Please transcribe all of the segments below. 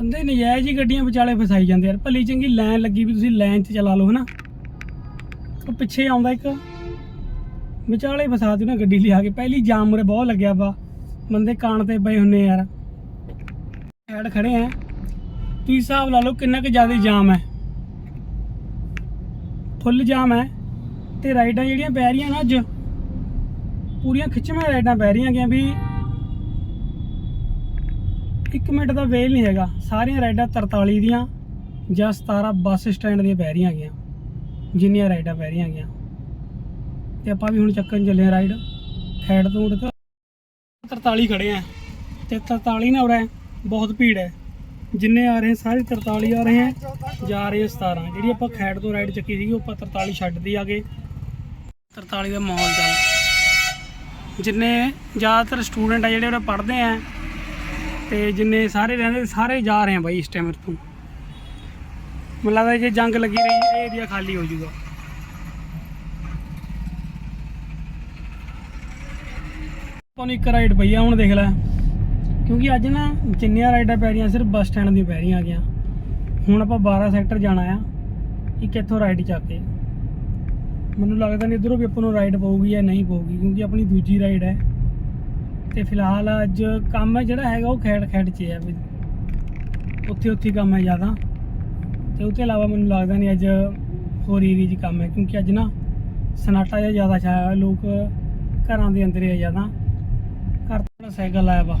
ਬੰਦੇ ਨਜਾਇਜ਼ ਹੀ ਗੱਡੀਆਂ ਵਿਚਾਲੇ ਫਸਾਈ ਜਾਂਦੇ ਯਾਰ। ਭਲੀ ਚੰਗੀ ਲਾਈਨ ਲੱਗੀ ਵੀ ਤੁਸੀਂ ਲਾਈਨ 'ਚ ਚਲਾ ਲਓ, ਹਨਾ? ਉਹ ਪਿੱਛੇ ਆਉਂਦਾ ਇੱਕ। ਵਿਚਾਲੇ ਫਸਾ ਦਿਓ ਨਾ ਗੱਡੀ ਲਿਆ ਕੇ। ਪਹਿਲੀ ਜਾਮ ਮੁਰੇ ਬਹੁਤ ਲੱਗਿਆ ਵਾ। ਬੰਦੇ ਕਾਣ ਤੇ ਪਏ ਹੁੰਨੇ ਯਾਰ। ਐਡ ਖੜੇ ਆ। ਤੁਸੀਂ ਹਿਸਾਬ ਲਾ ਲਓ ਕਿੰਨਾ ਕੁ ਜ਼ਿਆਦਾ ਜਾਮ ਹੈ। ਫੁੱਲ ਜਾਮ ਹੈ। ਤੇ ਰਾਈਡਾਂ ਜਿਹੜੀਆਂ ਪੈ ਰਹੀਆਂ ਨਾ ਅੱਜ, ਪੂਰੀਆਂ ਖਿੱਚਵੇਂ ਰਾਈਡਾਂ ਪੈ ਰਹੀਆਂ ਗਿਆ ਵੀ ਇੱਕ ਮਿੰਟ ਦਾ ਵੇਲ ਨਹੀਂ ਹੈਗਾ। ਸਾਰੀਆਂ ਰਾਈਡਾਂ 43 ਦੀਆਂ ਜਾਂ 17 ਬੱਸ ਸਟੈਂਡ ਦੀਆਂ ਪੈ ਰਹੀਆਂ ਗਿਆ ਜਿੰਨੀਆਂ ਰਾਈਡਾਂ ਪੈ ਰਹੀਆਂ ਗਿਆ ਤੇ ਆਪਾਂ ਵੀ ਹੁਣ ਚੱਕਣ ਚੱਲੇ ਆ ਰਾਈਡ। ਖੈੜ ਤੋਂ ਉੜ ਕੇ 43 ਖੜੇ ਆ ਤੇ 43 ਨਾ ਹੋ ਰਿਹਾ ਬਹੁਤ ਭੀੜ ਹੈ। ਜਿੰਨੇ ਆ ਰਹੇ ਸਾਰੇ 43 ਆ ਰਹੇ ਹੈ। ਜਾ ਰਹੇ 17 ਜਿਹੜੀ ਆਪਾਂ ਖੈੜ ਤੋਂ ਰਾਈਡ ਚੱਕੀ ਸੀਗੀ, ਉਹ ਆਪਾਂ 43 ਛੱਡਦੀ ਆ ਗਏ 43 ਦਾ ਮਾਹੌਲ ਚੱਲ। ਜਿੰਨੇ ਜ਼ਿਆਦਾਤਰ ਸਟੂਡੈਂਟ ਆ ਜਿਹੜੇ ਉਹ ਪੜ੍ਹਦੇ ਆ ਤੇ ਜਿੰਨੇ ਸਾਰੇ ਰਹਿੰਦੇ, ਸਾਰੇ ਜਾ ਰਹੇ ਆ ਬਾਈ ਇਸ ਟਾਈਮ ਇੱਥੋਂ। ਮੈਨੂੰ ਲੱਗਦਾ ਜੇ ਜੰਗ ਲੱਗੀ ਰਹੀ, ਇਹ ਏਰੀਆ ਖਾਲੀ ਹੋ ਜਾਊਗਾ। ਤੁਹਾਨੂੰ ਇੱਕ ਰਾਈਡ ਪਈ ਆ, ਹੁਣ ਦੇਖ ਲੈ। ਕਿਉਂਕਿ ਅੱਜ ਨਾ ਜਿੰਨੀਆਂ ਰਾਈਡਾਂ ਪੈ ਰਹੀਆਂ, ਸਿਰਫ ਬੱਸ ਸਟੈਂਡ ਦੀਆਂ ਪੈ ਰਹੀਆਂ ਗਿਆ ਹੁਣ ਆਪਾਂ 12 ਸੈਕਟਰ ਜਾਣਾ ਆ, ਇੱਕ ਇੱਥੋਂ ਰਾਈਡ ਚੱਕ ਕੇ। ਮੈਨੂੰ ਲੱਗਦਾ ਨਹੀਂ ਇਧਰੋਂ ਵੀ ਆਪਾਂ ਨੂੰ ਰਾਈਡ ਪਊਗੀ ਜਾਂ ਨਹੀਂ ਪਊਗੀ, ਕਿਉਂਕਿ ਆਪਣੀ ਦੂਜੀ ਰਾਈਡ ਹੈ। ਤੇ ਫਿਲਹਾਲ ਅੱਜ ਕੰਮ ਜਿਹੜਾ ਹੈਗਾ ਉਹ ਖੈੜ ਖੈੜ 'ਚ ਹੈ ਵੀ। ਉੱਥੇ ਉੱਥੇ ਕੰਮ ਹੈ ਜ਼ਿਆਦਾ। ਤੇ ਉਹ ਤੋਂ ਇਲਾਵਾ ਮੈਨੂੰ ਲੱਗਦਾ ਨਹੀਂ ਅੱਜ ਹੋਰ ਏਰੀਆ 'ਚ ਕੰਮ ਹੈ, ਕਿਉਂਕਿ ਅੱਜ ਨਾ ਸਨਾਟਾ ਜਿਹਾ ਜ਼ਿਆਦਾ ਛਾਇਆ ਹੋਇਆ ਲੋਕ ਘਰਾਂ ਦੇ ਅੰਦਰ ਹੀ ਆ ਜ਼ਿਆਦਾ। ਘਰ ਤੋਂ ਸਾਈਕਲ ਆਇਆ ਵਾ।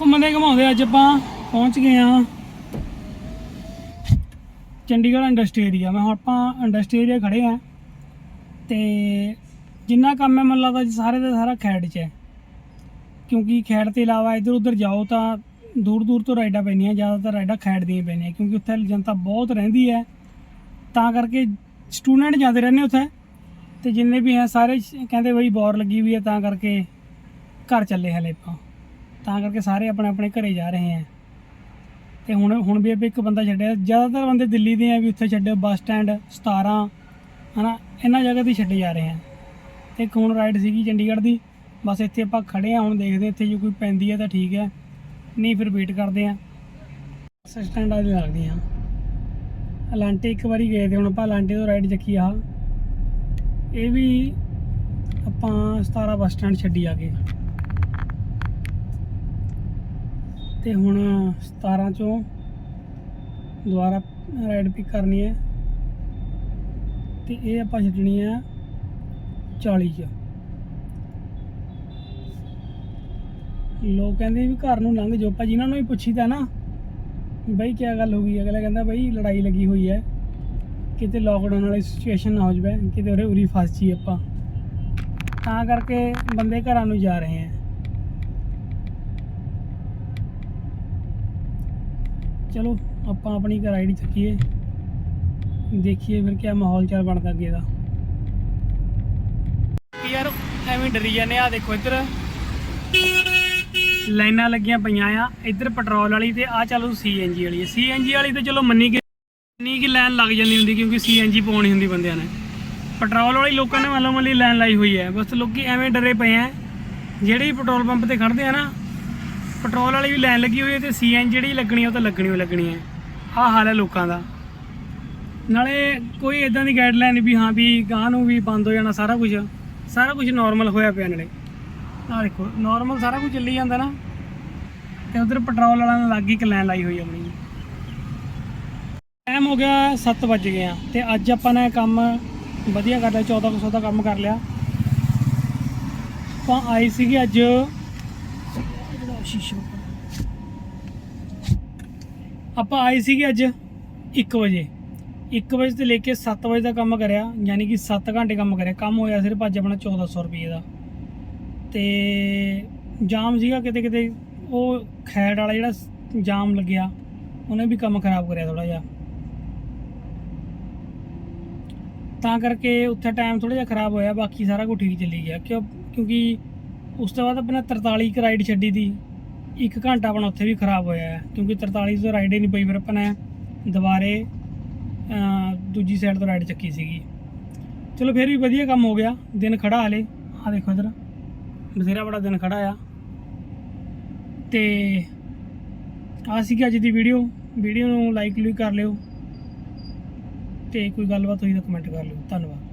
ਘੁੰਮਦੇ ਘਮਾਉਂਦੇ ਅੱਜ ਆਪਾਂ, ਪਹੁੰਚ ਗਏ ਆ ਚੰਡੀਗੜ੍ਹ ਇੰਡਸਟਰੀ ਏਰੀਆ ਮੈਂ ਹੁਣ ਆਪਾਂ ਇੰਡਸਟਰੀ ਏਰੀਆ ਖੜੇ ਆ ਤੇ ਜਿੰਨਾ ਕੰਮ ਹੈ ਮੈਨੂੰ ਲੱਗਦਾ ਸਾਰੇ ਦਾ ਸਾਰਾ ਖੈੜ 'ਚ ਹੈ। ਕਿਉਂਕਿ ਖੈੜ ਤੋਂ ਇਲਾਵਾ ਇੱਧਰ ਉੱਧਰ ਜਾਓ ਤਾਂ ਦੂਰ ਦੂਰ ਤੋਂ ਰਾਈਡਾਂ ਪੈਂਦੀਆਂ, ਜ਼ਿਆਦਾਤਰ ਰਾਈਡਾਂ ਖੈੜ ਦੀਆਂ ਹੀ ਪੈਂਦੀਆਂ, ਕਿਉਂਕਿ ਉੱਥੇ ਜਨਤਾ ਬਹੁਤ ਰਹਿੰਦੀ ਹੈ। ਤਾਂ ਕਰਕੇ ਸਟੂਡੈਂਟ ਜਾਂਦੇ ਰਹਿੰਦੇ ਉੱਥੇ ਤੇ ਜਿੰਨੇ ਵੀ ਹੈ ਸਾਰੇ ਕਹਿੰਦੇ ਬਈ ਬੋਰ ਲੱਗੀ ਹੋਈ ਹੈ, ਤਾਂ ਕਰਕੇ ਘਰ ਚੱਲੇ ਹਲੇ ਆਪਾਂ। ਤਾਂ ਕਰਕੇ ਸਾਰੇ ਆਪਣੇ ਆਪਣੇ ਘਰੇ ਜਾ ਰਹੇ ਹੈ। ਤੇ ਹੁਣ ਹੁਣ ਵੀ ਆਪਾਂ ਇੱਕ ਬੰਦਾ ਛੱਡਿਆ, ਜ਼ਿਆਦਾਤਰ ਬੰਦੇ ਦਿੱਲੀ ਦੇ ਆ ਵੀ ਉੱਥੇ ਛੱਡਿਓ, ਬੱਸ ਸਟੈਂਡ 17 ਹਨਾ? ਇਹਨਾਂ ਜਗ੍ਹਾ ਤੇ ਛੱਡੇ ਜਾ ਰਹੇ ਆ। ਤੇ ਇੱਕ ਹੁਣ ਰਾਈਡ ਸੀਗੀ ਚੰਡੀਗੜ੍ਹ ਦੀ। ਬਸ ਇੱਥੇ ਆਪਾਂ ਖੜੇ ਆ, ਹੁਣ ਦੇਖਦੇ ਇੱਥੇ ਜੇ ਕੋਈ ਪੈਂਦੀ ਹੈ ਤਾਂ ਠੀਕ ਹੈ ਨਹੀਂ ਫਿਰ ਵੇਟ ਕਰਦੇ ਆ। ਬੱਸ ਸਟੈਂਡ ਆ ਲੱਗਦੀ ਆ। ਅਲਾਂਟੇ ਇੱਕ ਵਾਰੀ ਗਏ ਤੇ ਹੁਣ ਆਪਾਂ ਅਲਾਂਟੇ ਤੋਂ ਰਾਈਡ ਚੱਕੀ ਆ। ਇਹ ਵੀ ਆਪਾਂ 17 ਬੱਸ ਸਟੈਂਡ ਛੱਡੀ ਆ ਕੇ। ਤੇ ਹੁਣ 17 ਚੋਂ ਦੁਬਾਰਾ ਰਾਈਡ ਪਿਕ ਕਰਨੀ ਹੈ ਤੇ ਇਹ ਆਪਾਂ ਛੱਡਣੀ ਹੈ 40 ਚ। ਲੋਕ ਕਹਿੰਦੇ ਵੀ ਘਰ ਨੂੰ ਲੰਘ ਜਾਓ, ਆਪਾਂ ਜਿਨ੍ਹਾਂ ਨੂੰ ਵੀ ਪੁੱਛੀਦਾ ਨਾ ਬਈ ਕੀ ਗੱਲ ਹੋ ਗਈ? ਅਗਲਾ ਕਹਿੰਦਾ ਬਈ ਲੜਾਈ ਲੱਗੀ ਹੋਈ ਹੈ। ਕਿਤੇ ਲੋਕਡਾਊਨ ਵਾਲੀ ਸਿਚੁਏਸ਼ਨ ਨਾ ਹੋ ਜਾਵੇ, ਕਿਤੇ ਉਰੇ ਉਰੀ ਫਸ ਜੀ ਆਪਾਂ। ਤਾਂ ਕਰਕੇ ਬੰਦੇ ਘਰਾਂ ਨੂੰ ਜਾ ਰਹੇ ਆ। ਚਲੋ, ਆਪਾਂ ਆਪਣੀ ਘਰ ਆਈਡੀ ਚੱਕੀਏ ਦੇਖੀਏ ਫਿਰ ਕਿਆ ਮਾਹੌਲ ਚਾਲ ਬਣਦਾ ਅੱਗੇ ਦਾ। ਯਾਰ, ਐਵੇਂ ਡਰੀ ਜਾਂਦੇ ਆ ਦੇਖੋ ਇੱਧਰ। ਲਾਈਨਾਂ ਲੱਗੀਆਂ ਪਈਆਂ ਆ, ਇੱਧਰ ਪੈਟਰੋਲ ਵਾਲੀ ਤੇ ਆ ਚੱਲੋ ਸੀਐਨਜੀ ਵਾਲੀ। ਸੀਐਨਜੀ ਵਾਲੀ ਤੇ ਚਲੋ ਮੰਨੀ ਕਿ ਮੰਨੀ ਕਿ ਲਾਈਨ ਲੱਗ ਜਾਂਦੀ ਹੁੰਦੀ ਕਿਉਂਕਿ ਸੀਐਨਜੀ ਪਾਉਣੀ ਹੁੰਦੀ ਬੰਦਿਆਂ ਨੇ। ਪੈਟਰੋਲ ਵਾਲੀ ਲੋਕਾਂ ਨੇ ਮੱਲੋ ਮੱਲੀ ਲਾਈਨ ਲਾਈ ਹੋਈ ਹੈ। ਬਸ ਲੋਕੀ ਐਵੇਂ ਡਰੇ ਪਏ ਆ। ਜਿਹੜੇ ਵੀ ਪੈਟਰੋਲ ਪੰਪ ਤੇ ਖੜਦੇ ਆ ਨਾ, ਪੈਟਰੋਲ ਵਾਲੀ ਵੀ ਲਾਈਨ ਲੱਗੀ ਹੋਈ ਹੈ ਤੇ ਸੀਐਨ ਜਿਹੜੀ ਲੱਗਣੀ ਉਹ ਤਾਂ ਲੱਗਣੀ ਓ ਲੱਗਣੀ ਹੈ। ਆਹ ਹਾਲ ਹੈ ਲੋਕਾਂ ਦਾ। ਨਾਲੇ ਕੋਈ ਇਦਾਂ ਦੀ ਗਾਈਡਲਾਈਨ ਵੀ ਹਾਂ ਵੀ ਗਾਂ ਨੂੰ ਵੀ ਬੰਦ ਹੋ ਜਾਣਾ ਸਾਰਾ ਕੁਝ ਸਾਰਾ ਕੁਝ ਨਾਰਮਲ ਹੋਇਆ ਪਿਆ ਨਾਲੇ। ਆਹ ਦੇਖੋ ਨਾਰਮਲ ਸਾਰਾ ਕੁਝ ਚੱਲੀ ਜਾਂਦਾ ਨਾ, ਤੇ ਉਧਰ ਪੈਟਰੋਲ ਵਾਲਿਆਂ ਨੇ ਲੱਗ ਇੱਕ ਲਾਈਨ ਲਾਈ ਹੋਈ ਆਪਣੀ। ਟਾਈਮ ਹੋ ਗਿਆ 7 ਵਜ ਗਏ ਆ, ਤੇ ਅੱਜ ਆਪਾਂ ਨੇ ਕੰਮ ਵਧੀਆ ਕਰ ਲਿਆ 1400 ਦਾ ਕੰਮ ਕਰ ਲਿਆ। ਆਪਾਂ ਆਏ ਸੀਗੀ ਅੱਜ ਜਿਹੜਾ ਆਪਾਂ ਆਏ ਸੀਗੇ ਅੱਜ 1 ਵਜੇ। 1 ਵਜੇ ਤੋਂ ਲੈ ਕੇ 7 ਵਜੇ ਦਾ ਕੰਮ ਕਰਿਆ, ਯਾਨੀ ਕਿ 7 ਘੰਟੇ ਕੰਮ ਕਰਿਆ। ਕੰਮ ਹੋਇਆ ਸਿਰਫ ਅੱਜ ਆਪਣਾ 1400 ਰੁਪਏ ਦਾ। ਤੇ ਜਾਮ ਸੀਗਾ ਕਿਤੇ ਕਿਤੇ, ਉਹ ਖੈੜ ਵਾਲਾ ਜਿਹੜਾ ਜਾਮ ਲੱਗਿਆ, ਉਹਨੇ ਵੀ ਕੰਮ ਖਰਾਬ ਕਰਿਆ ਥੋੜਾ ਜਿਹਾ। ਤਾਂ ਕਰਕੇ ਉੱਥੇ ਟਾਈਮ ਥੋੜਾ ਜਿਹਾ ਖਰਾਬ ਹੋਇਆ, ਬਾਕੀ ਸਾਰਾ ਕੁਝ ਠੀਕ ਚੱਲੀ ਗਿਆ। ਕਿਉਂ, ਕਿਉਂਕਿ ਉਸ ਤੋਂ ਬਾਅਦ ਆਪਣਾ 43 ਕ ਰਾਈਡ ਛੱਡੀ ਦੀ ਇੱਕ ਘੰਟਾ ਆਪਣਾ ਉੱਥੇ ਵੀ ਖਰਾਬ ਹੋਇਆ ਹੈ, ਕਿਉਂਕਿ 43 ਤੋਂ ਰਾਈਡ ਹੀ ਨਹੀਂ ਪਈ, ਫਿਰ ਆਪਾਂ ਨੇ ਦੁਬਾਰੇ ਦੂਜੀ ਸਾਈਡ ਤੋਂ ਰਾਈਡ ਚੱਕੀ ਸੀਗੀ। ਚਲੋ ਫਿਰ ਵੀ ਵਧੀਆ ਕੰਮ ਹੋ ਗਿਆ। ਦਿਨ ਖੜਾ ਹਲੇ। ਆ ਦੇਖੋ ਇਧਰ। ਬਥੇਰਾ ਬੜਾ ਦਿਨ ਖੜਾ ਆ। ਤੇ ਆ ਸੀਗੀ ਅੱਜ ਦੀ ਵੀਡੀਓ ਵੀਡੀਓ ਨੂੰ ਲਾਈਕ ਲੂਈ ਕਰ ਲਿਓ। ਤੇ ਕੋਈ ਗੱਲਬਾਤ ਹੋਈ ਤਾਂ ਕਮੈਂਟ ਕਰ ਲਿਓ। ਧੰਨਵਾਦ।